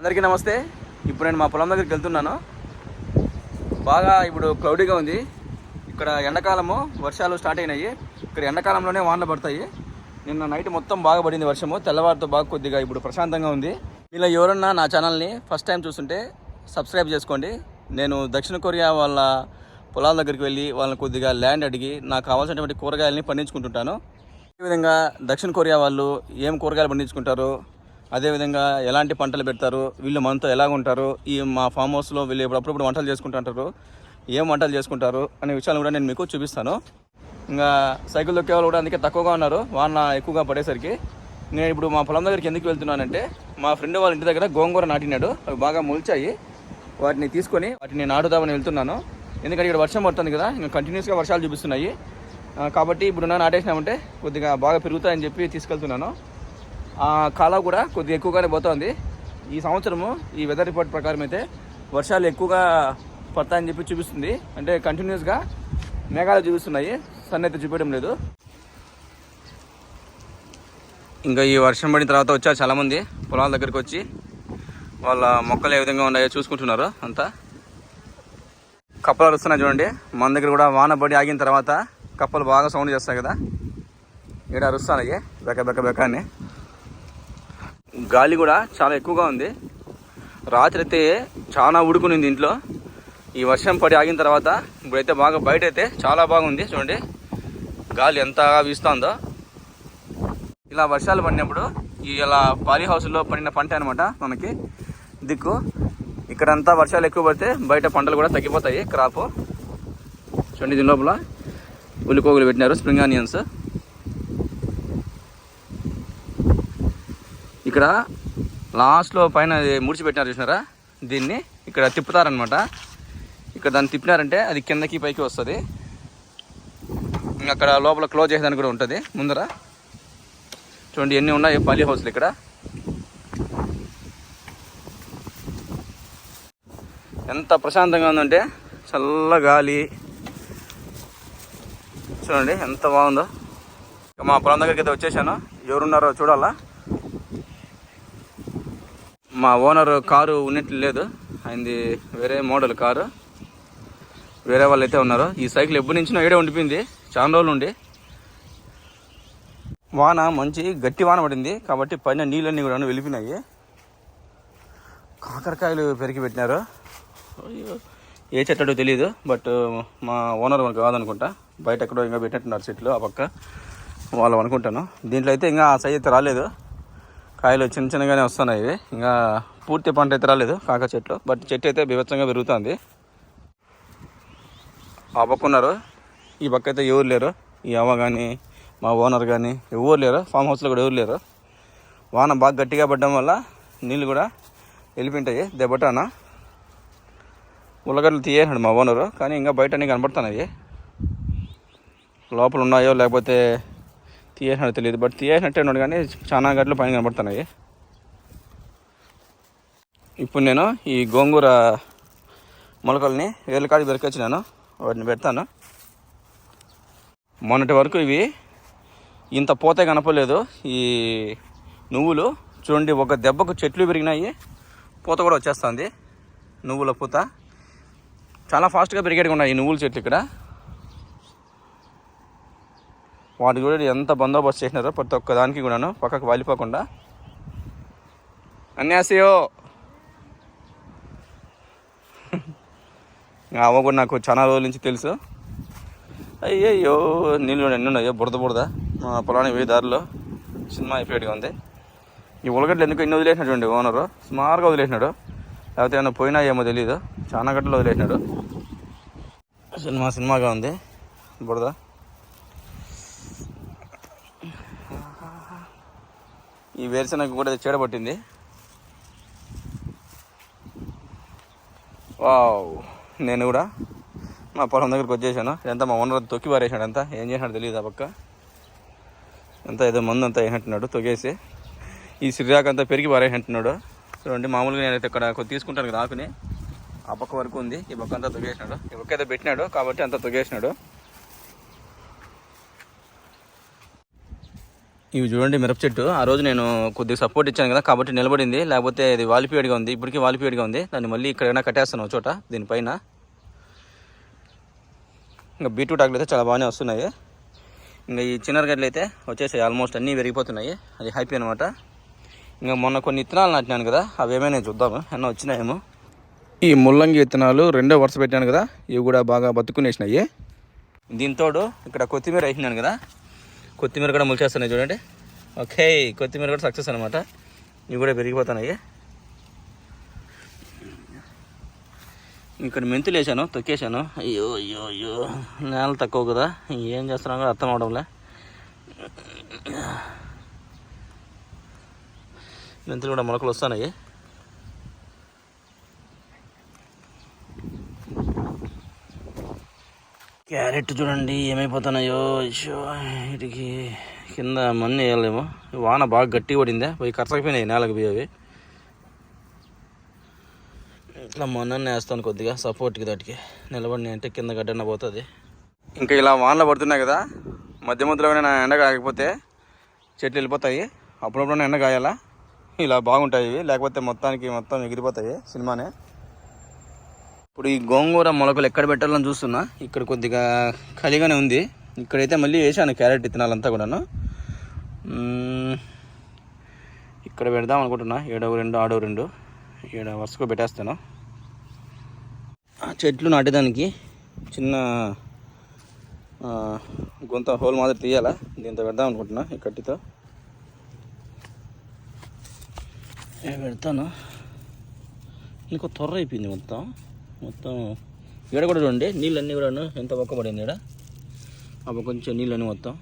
అందరికీ నమస్తే. ఇప్పుడు నేను మా పొలం దగ్గరికి వెళ్తున్నాను. బాగా ఇప్పుడు క్లౌడీగా ఉంది. ఇక్కడ ఎండాకాలము వర్షాలు స్టార్ట్ అయినాయి. ఇక్కడ ఎండాకాలంలోనే వానలు పడతాయి. నిన్న నైట్ మొత్తం బాగా పడింది వర్షము. తెల్లవారితో బాగా కొద్దిగా ఇప్పుడు ప్రశాంతంగా ఉంది. ఇలా ఎవరన్నా నా ఛానల్ని ఫస్ట్ టైం చూస్తుంటే సబ్స్క్రైబ్ చేసుకోండి. నేను దక్షిణ కొరియా వాళ్ళ పొలాల దగ్గరికి వెళ్ళి వాళ్ళని కొద్దిగా ల్యాండ్ అడిగి నాకు కావాల్సినటువంటి కూరగాయలని పండించుకుంటుంటాను. ఈ విధంగా దక్షిణ కొరియా వాళ్ళు ఏం కూరగాయలు పండించుకుంటారు? అదేవిధంగా ఎలాంటి పంటలు పెడతారు వీళ్ళు మనతో ఎలాగ ఉంటారు ఈ మా ఫామ్ హౌస్లో వీళ్ళు ఎప్పుడప్పుడు అప్పుడప్పుడు వంటలు చేసుకుంటుంటారు ఏం వంటలు చేసుకుంటారు అనే విషయాలు కూడా నేను మీకు చూపిస్తాను. ఇంకా సైకిల్ దొక్కే వాళ్ళు కూడా అందుకే తక్కువగా ఉన్నారు వాన ఎక్కువగా పడేసరికి. నేను ఇప్పుడు మా పొలం దగ్గరికి ఎందుకు వెళ్తున్నానంటే మా ఫ్రెండ్ వాళ్ళ ఇంటి దగ్గర గోంగూర నాటినాడు అవి బాగా మొలిచాయి. వాటిని తీసుకొని వాటిని నాటుదామని వెళ్తున్నాను. ఎందుకంటే ఇక్కడ వర్షం పడుతుంది కదా ఇంకా కంటిన్యూస్గా వర్షాలు చూపిస్తున్నాయి. కాబట్టి ఇప్పుడు నాటేసినామంటే కొద్దిగా బాగా పెరుగుతాయని చెప్పి తీసుకెళ్తున్నాను. కాలం కూడా కొద్దిగా ఎక్కువగానే పోతుంది. ఈ సంవత్సరము ఈ వెదర్ రిపోర్ట్ ప్రకారం అయితే వర్షాలు ఎక్కువగా పడతాయని చెప్పి చూపిస్తుంది. అంటే కంటిన్యూస్గా మేఘాలు చూపిస్తున్నాయి. సన్ అయితే చూపించడం లేదు. ఇంకా ఈ వర్షం పడిన తర్వాత వచ్చారు చాలామంది పొలాల దగ్గరికి వచ్చి వాళ్ళ మొక్కలు ఏ విధంగా ఉన్నాయో చూసుకుంటున్నారు అంతా. కప్పలు అరుస్తున్నాయి చూడండి. మన దగ్గర కూడా వాన పడి ఆగిన తర్వాత కప్పలు బాగా సౌండ్ చేస్తాయి కదా. ఇక్కడ అరుస్తున్నాయి? బెక్క బెక్క బెక్క అని గాలి కూడా చాలా ఎక్కువగా ఉంది. రాత్రి అయితే చాలా ఉడుకునింది ఇంట్లో. ఈ వర్షం పడి ఆగిన తర్వాత ఇప్పుడైతే బాగా బయట అయితే చాలా బాగుంది చూడండి. గాలి ఎంత వీస్తుందో. ఇలా వర్షాలు పడినప్పుడు ఈ ఇలా పాలీ హౌస్లో పడిన పంట అనమాట మనకి. దిక్కు. ఇక్కడంతా వర్షాలు ఎక్కువ పడితే బయట పంటలు కూడా తగ్గిపోతాయి క్రాప్. చూడండి దీని లోపల ఉల్లికోగులు పెట్టినారు స్ప్రింగ్ ఆనియన్స్. ఇక్కడ లాస్ట్లో పైన ముడిచిపెట్టినారు ముడిచి పెట్టినారు చూసినారా? దీన్ని ఇక్కడ తిప్పుతారనమాట ఇక్కడ దాన్ని తిప్పినారంటే అది కిందకి పైకి వస్తుంది. అక్కడ లోపల క్లోజ్ చేసేదానికి కూడా ఉంటుంది. ముందర. చూడండి ఎన్ని ఉన్నాయి పాలీ హౌస్లు ఇక్కడ. ఎంత ప్రశాంతంగా ఉందంటే చల్ల గాలి. చూడండి ఎంత బాగుందో. మా పొలం దగ్గరికి అయితే వచ్చేసాను. ఎవరున్నారో చూడాలా? మా ఓనర్ కారు ఉన్నట్లు లేదు. ఆయనది వేరే మోడల్ కారు. వేరే వాళ్ళు అయితే ఉన్నారు. ఈ సైకిల్ ఎప్పటి నుంచినో ఏడే ఉండిపోయింది. చాలా రోజులు ఉండి. వాన మంచి గట్టి వాన పడింది. కాబట్టి పైన నీళ్ళన్నీ కూడా వెళ్ళిపోయినాయి కాకరకాయలు పెరిగి పెట్టినారు. అయ్యో, ఏ చెట్టో తెలియదు బట్ మా ఓనర్ మనకు కాదనుకుంటా. బయట ఎక్కడో ఇంకా పెట్టినట్టున్నారు చెట్లు ఆ పక్క. వాళ్ళు అనుకుంటాను. దీంట్లో అయితే ఇంకా ఆ సైజ్ అయితే రాలేదు. కాయలు చిన్న చిన్నగానే వస్తున్నాయి ఇవి. ఇంకా పూర్తి పంట అయితే రాలేదు కాక చెట్లు. బట్ చెట్టు అయితే బీభత్సంగా పెరుగుతుంది. ఆ పక్క ఉన్నారు ఈ పక్క అయితే ఎవరు లేరు. ఈ అవ్వ కానీ మా ఓనర్ కానీ ఎవరు లేరు. ఫామ్ హౌస్లో కూడా ఎవరు లేరు. వాన బాగా గట్టిగా పడడం వల్ల నీళ్ళు కూడా వెళ్ళిపోయింటాయి. దెబ్బటాన ఉల్లగడ్డలు తీయేసాడు మా ఓనరు. కానీ ఇంకా బయట అన్నీ కనబడుతున్నాయి లోపల ఉన్నాయో లేకపోతే తీయేసినట్టు తెలియదు. బట్ తీయేసినట్టే ఉన్నాడు కానీ చాలా గడ్డలు పైన కనబడుతున్నాయి. ఇప్పుడు నేను ఈ గోంగూర మొలకల్ని వేలకాడికి దొరికొచ్చినాను వాటిని పెడతాను. మొన్నటి వరకు ఇవి ఇంత పోతే కనపలేదు ఈ నువ్వులు చూడండి ఒక దెబ్బకు చెట్లు పెరిగినాయి. పూత కూడా వచ్చేస్తుంది. నువ్వుల పూత. చాలా ఫాస్ట్గా పెరిగేట్టుగా ఉన్నాయి ఈ నువ్వుల చెట్లు ఇక్కడ. వాటి కూడా ఎంత బందోబస్తు చేసినారో ప్రతి ఒక్క దానికి కూడాను పక్కకు వాలిపోకుండా. అన్యాసయో! అవ్వ కూడా నాకు చాలా రోజుల నుంచి తెలుసు. అయ్యయ్యో! నీళ్ళు ఎన్ని ఉన్నాయో బురద బురద. మా పొలానికి పోయే దారిలో సినిమా అయిపోయేట్టుగా ఉంది. ఈ ఉలగడ్డలు ఎందుకు ఇన్ని వదిలేసినాడు ఓనరు? సుమారుగా వదిలేసినాడు. లేకపోతే ఏమైనా పోయినా ఏమో తెలియదు చాలా గడ్డలు వదిలేసినాడు. సినిమా సినిమాగా ఉంది. బురద. ఈ వేరుశనగ కూడా చీడపట్టింది. వావ్ నేను కూడా మా పొలం దగ్గరికి వచ్చేసాను. ఎంత మా ఓనర్ తొక్కి పారేసాడు అంతా. ఏం చేసినాడు తెలియదు ఆ పక్క? అంతా ఏదో మందు అంతా వేసినట్టున్నాడు తొగేసి ఈ సిరిరాకంతా అంతా పెరిగి పారేసినట్టున్నాడు. చూడండి మామూలుగా నేనైతే ఇక్కడ కొద్ది తీసుకుంటాను కదా ఆకుని. ఆ పక్క వరకు ఉంది. ఈ పక్క అంతా తొగేసినాడు ఈ పక్క అయితే పెట్టినాడు కాబట్టి అంతా తొగేసినాడు ఇవి చూడండి మిరప చెట్టు. ఆ రోజు నేను కొద్దిగా సపోర్ట్ ఇచ్చాను కదా కాబట్టి నిలబడింది. లేకపోతే ఇది వాలిపేడిగా ఉంది. ఇప్పటికీ వాలిపేడిగా ఉంది. దాన్ని మళ్ళీ ఇక్కడైనా కట్టేస్తాను ఒక చోట దీనిపైన. ఇంకా బీట్రూట్ ఆకులు అయితే చాలా బాగానే వస్తున్నాయి. ఇంకా ఈ చిన్నరగడ్డలు అయితే వచ్చేసాయి ఆల్మోస్ట్ అన్నీ పెరిగిపోతున్నాయి అది హ్యాపీ అనమాట ఇంకా మొన్న కొన్ని విత్తనాలు నాటినాను కదా అవి ఏమైనా చూద్దాము అన్న వచ్చినాయేమో. ఈ ముల్లంగి విత్తనాలు రెండో వరుస పెట్టాను కదా ఇవి కూడా బాగా బతుకునేసినాయి. దీంతోడు ఇక్కడ కొత్తిమీర వేసినాను కదా కొత్తిమీర కూడా ముల్చేస్తున్నాయి చూడండి. ఓకే కొత్తిమీర కూడా సక్సెస్ అనమాట ఇవి కూడా పెరిగిపోతున్నాయి. ఇక్కడ మెంతులు వేసాను తొక్కేసాను. అయ్యో అయ్యో అయ్యో. నేల తక్కువ కదా ఏం చేస్తున్నా కూడా అర్థం అవడంలే. మెంతులు కూడా మొలకలు వస్తున్నాయి. క్యారెట్ చూడండి ఏమైపోతున్నాయో. వీటికి కింద మన్ను వేయలేమో. వాన బాగా గట్టి పడిందే? పోయి కరసకపోయినాయి నేలకు పోయి అవి. ఇట్లా మన్ను వేస్తాను కొద్దిగా సపోర్ట్కి దాటికి. నిలబడి అంటే కింద గడ్డన పోతుంది. ఇంకా ఇలా వానలు పడుతున్నాయి కదా మధ్య మధ్యలో నా ఎండ కాకపోతే చెట్లు వెళ్ళిపోతాయి. అప్పుడప్పుడు ఎండ కాయాలా? ఇలా బాగుంటాయి ఇవి లేకపోతే మొత్తానికి మొత్తం ఎగిరిపోతాయి సినిమానే. ఇప్పుడు ఈ గోంగూర మొలకలు ఎక్కడ పెట్టాలని చూస్తున్నా. ఇక్కడ కొద్దిగా ఖాళీగానే ఉంది. ఇక్కడైతే మళ్ళీ వేసాను క్యారెట్ విత్తనాలంతా కూడాను. ఇక్కడ పెడదాం అనుకుంటున్నా. ఏడవ రెండు ఆడవ రెండు. ఏడ వరుసకు పెట్టేస్తాను. ఆ చెట్లు నాటేదానికి చిన్న గుంత హోల్ మాదిరి తీయాలా? దీంతో పెడదాం అనుకుంటున్నా ఈ కట్టితో. ఏ పెడతాను. ఇంకో త్వర అయిపోయింది మొత్తం. మొత్తం ఈడ కూడా చూడండి నీళ్ళన్నీ కూడాను ఎంత పక్క పడింది ఈడ అప్పుడు కొంచెం నీళ్ళన్నీ మొత్తం.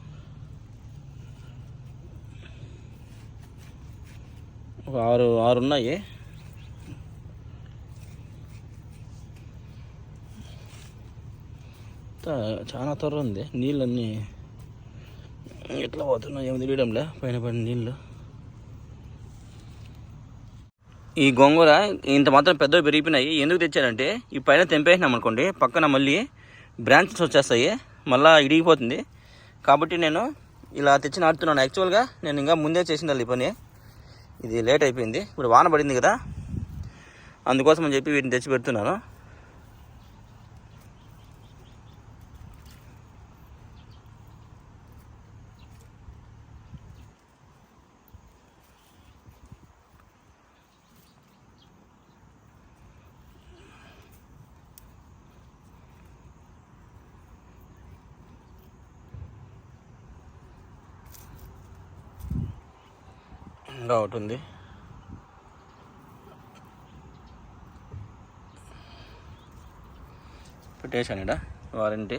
ఒక ఆరు ఆరు ఉన్నాయి. చాలా త్వర ఉంది. నీళ్ళన్నీ ఎట్లా పోతున్నాయి ఏమి తెలియడంలే. పైన పడిన నీళ్ళు. ఈ గోంగూర ఇంత మాత్రం పెద్దవి పెరిగిపోయినాయి. ఎందుకు తెచ్చారంటే ఈ పైన తెంపేసినాం అనుకోండి పక్కన మళ్ళీ బ్రాంచెస్ వచ్చేస్తాయి. మళ్ళీ ఇడిగిపోతుంది. కాబట్టి నేను ఇలా తెచ్చి నాటుతున్నాను. యాక్చువల్గా నేను ఇంకా ముందే చేసింది ఈ పని. ఇది లేట్ అయిపోయింది. ఇప్పుడు వాన పడింది కదా. అందుకోసం అని చెప్పి వీటిని తెచ్చి పెడుతున్నాను. ఇంకా ఒకటి ఉంది. పెట్టేశాను ఇడ వారంటీ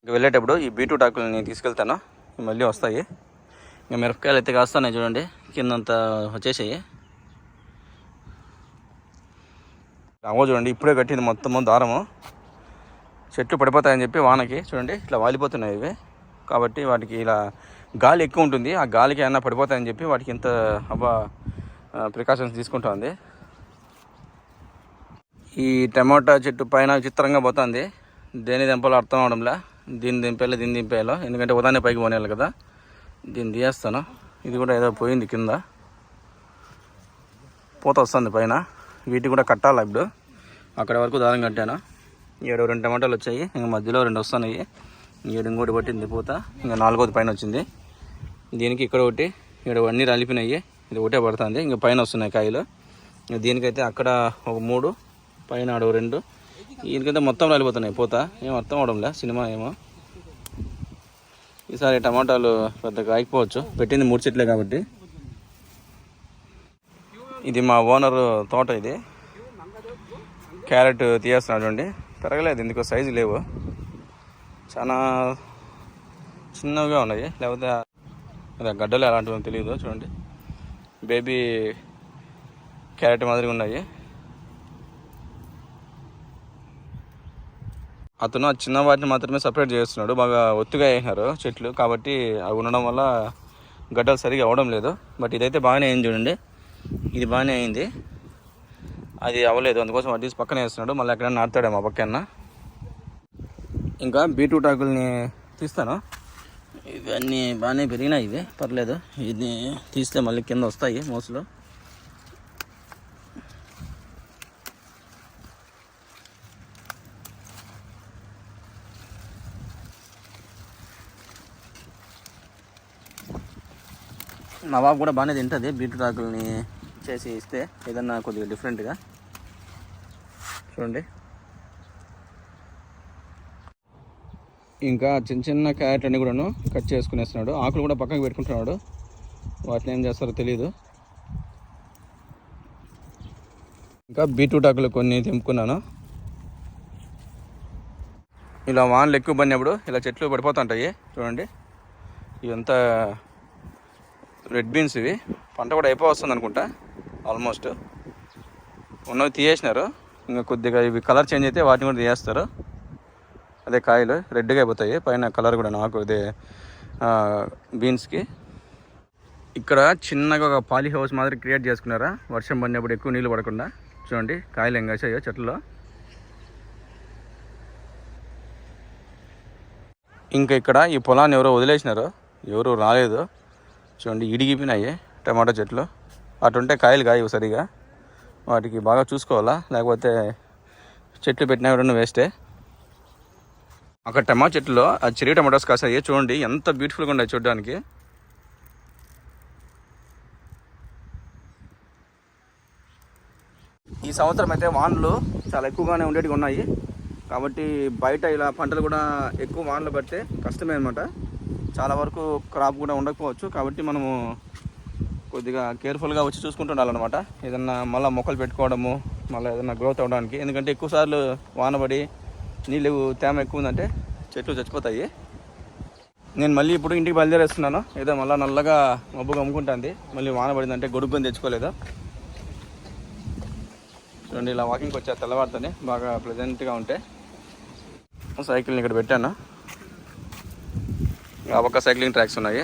ఇంకా వెళ్ళేటప్పుడు ఈ బీట్రూట్ ఆకులని తీసుకెళ్తాను. మళ్ళీ వస్తాయి. ఇంకా మిరపకాయలు అయితే కాస్తున్నాయి చూడండి. కిందంత వచ్చేసాయి. రామో చూడండి ఇప్పుడే కట్టింది మొత్తము దారము. చెట్లు పడిపోతాయని చెప్పి వానకి చూడండి ఇట్లా వాలిపోతున్నాయి ఇవి. కాబట్టి వాటికి ఇలా గాలి ఎక్కువ ఉంటుంది. ఆ గాలికి ఏమన్నా పడిపోతాయని చెప్పి వాటికి ఇంత అబ్బా ప్రికాషన్స్ తీసుకుంటా ఉంది. ఈ టమాటా చెట్టు పైన చిత్రంగా పోతుంది. దేని దింపాలో అర్థం అవడంలా. దీన్ని దింపేయాలో దీన్ని దింపేయాలో ఎందుకంటే ఉదాహరణ పైకి పోనేయాలి కదా. దీన్ని తీయేస్తాను ఇది కూడా ఏదో పోయింది కింద. పూత వస్తుంది పైన. వీటికి కూడా కట్టాలి ఇప్పుడు? అక్కడ వరకు దారం కట్టాను. ఏడు రెండు టమాటాలు వచ్చాయి. ఇంకా మధ్యలో రెండు వస్తున్నాయి. ఏడు ఇంకోటి పట్టింది పూత. ఇంకా నాలుగోది పైన వచ్చింది. దీనికి ఇక్కడ ఒకటి ఇక్కడ అన్నీ రాలిపోయినాయి. ఇది ఒకటే పడుతుంది. ఇంకా పైన వస్తున్నాయి కాయలు. దీనికైతే అక్కడ ఒక మూడు పైన ఆడు రెండు. దీనికైతే మొత్తం రాలిపోతున్నాయి. పోతా. ఏం అర్థం అవడంలే. సినిమా ఏమో. ఈసారి టమాటాలు పెద్ద కాయకపోవచ్చు పెట్టింది మూడు చెట్లే కాబట్టి. ఇది మా ఓనర్ తోట ఇది. క్యారెట్ తీయేస్తున్నాడు అండి పెరగలేదు. ఎందుకో సైజు లేవు. చాలా చిన్నగా ఉన్నాయి. లేకపోతే అదే గడ్డలు ఎలాంటివి తెలియదు చూడండి. బేబీ క్యారెట్ మాదిరిగా ఉన్నాయి. అతను ఆ చిన్న వాటిని మాత్రమే సపరేట్ చేస్తున్నాడు బాగా ఒత్తుగా వేసినారు చెట్లు. కాబట్టి అవి ఉండడం వల్ల గడ్డలు సరిగా అవ్వడం లేదు. బట్ ఇదైతే బాగానే అయింది చూడండి. ఇది బాగానే అయింది. అది అవ్వలేదు అందుకోసం అది తీసి పక్కన వేస్తున్నాడు. మళ్ళీ ఎక్కడ నాటుతాడు మా పక్కన ఇంకా బీట్రూట్ ఆకుల్ని తీస్తాను. ఇవన్నీ బాగానే పెరిగినాయి ఇవి. పర్లేదు. ఇది తీస్తే మళ్ళీ కింద వస్తాయి మోస్ట్లో మా బాబు కూడా బాగానే తింటుంది. బీట్రూట్ ఆకుల్ని చేసి ఇస్తే ఏదన్నా కొద్దిగా డిఫరెంట్గా చూడండి. ఇంకా చిన్న చిన్న క్యారెట్ అన్ని కూడాను కట్ చేసుకునేస్తున్నాడు. ఆకులు కూడా పక్కకు పెట్టుకుంటున్నాడు. వాటిని ఏం చేస్తారో తెలియదు ఇంకా బీట్రూట్ ఆకులు కొన్ని తెంపుకున్నాను. ఇలా వానలు ఎక్కువ పడినప్పుడు ఇలా చెట్లు పడిపోతుంటాయి. చూడండి. ఇవంతా రెడ్ బీన్స్ ఇవి. పంట కూడా అయిపో వస్తుంది అనుకుంటా. ఆల్మోస్ట్. ఉన్నవి తీయేసినారు. ఇంకా కొద్దిగా ఇవి కలర్ చేంజ్ అయితే వాటిని కూడా తీయేస్తారు. అదే కాయలు రెడ్గా అయిపోతాయి. పైన కలర్ కూడా నాకు ఇదే బీన్స్కి. ఇక్కడ చిన్నగా ఒక పాలీ హౌస్ మాదిరి క్రియేట్ చేసుకున్నారా? వర్షం పడినప్పుడు ఎక్కువ నీళ్ళు పడకుండా. చూడండి కాయలు ఏం కాసాయో చెట్లలో. ఇంకా ఇక్కడ ఈ పొలాన్ని ఎవరో వదిలేసినారు ఎవరు రాలేదు. చూడండి ఇడిగిపోయినాయి టమాటా చెట్లు. అటుంటే కాయలు కాయవు సరిగా. వాటికి బాగా చూసుకోవాలా? లేకపోతే చెట్లు పెట్టినా కూడా వేస్టే? అక్కడ టమాటో చెట్టులో ఆ చెరీ టమాటోస్ కాసాయి చూడండి ఎంత బ్యూటిఫుల్గా ఉన్నాయి చూడడానికి. ఈ సంవత్సరం అయితే వానలు చాలా ఎక్కువగానే ఉండేటివి ఉన్నాయి. కాబట్టి బయట ఇలా పంటలు కూడా ఎక్కువ వానలు పడితే కష్టమే అనమాట చాలా వరకు క్రాప్ కూడా ఉండకపోవచ్చు. కాబట్టి మనము కొద్దిగా కేర్ఫుల్గా వచ్చి చూసుకుంటుండాలన్నమాట. ఏదన్నా మళ్ళీ మొక్కలు పెట్టుకోవడము మళ్ళీ ఏదైనా గ్రోత్ అవ్వడానికి. ఎందుకంటే ఎక్కువసార్లు వానబడి నీళ్ళు తేమ ఎక్కువ ఉందంటే చెట్లు చచ్చిపోతాయి. నేను మళ్ళీ ఇప్పుడు ఇంటికి బయలుదేరేస్తున్నాను. ఏదో మళ్ళీ నల్లగా మబ్బు కమ్ముకుంటుంది మళ్ళీ వాన పడిందంటే గొడుగుని తెచ్చుకోలేదు? చూడండి ఇలా వాకింగ్కి వచ్చా తెల్లవారుతోనే బాగా ప్లెజెంట్గా ఉంటే. సైకిల్ని ఇక్కడ పెట్టాను. ఆ పక్క సైక్లింగ్ ట్రాక్స్ ఉన్నాయి.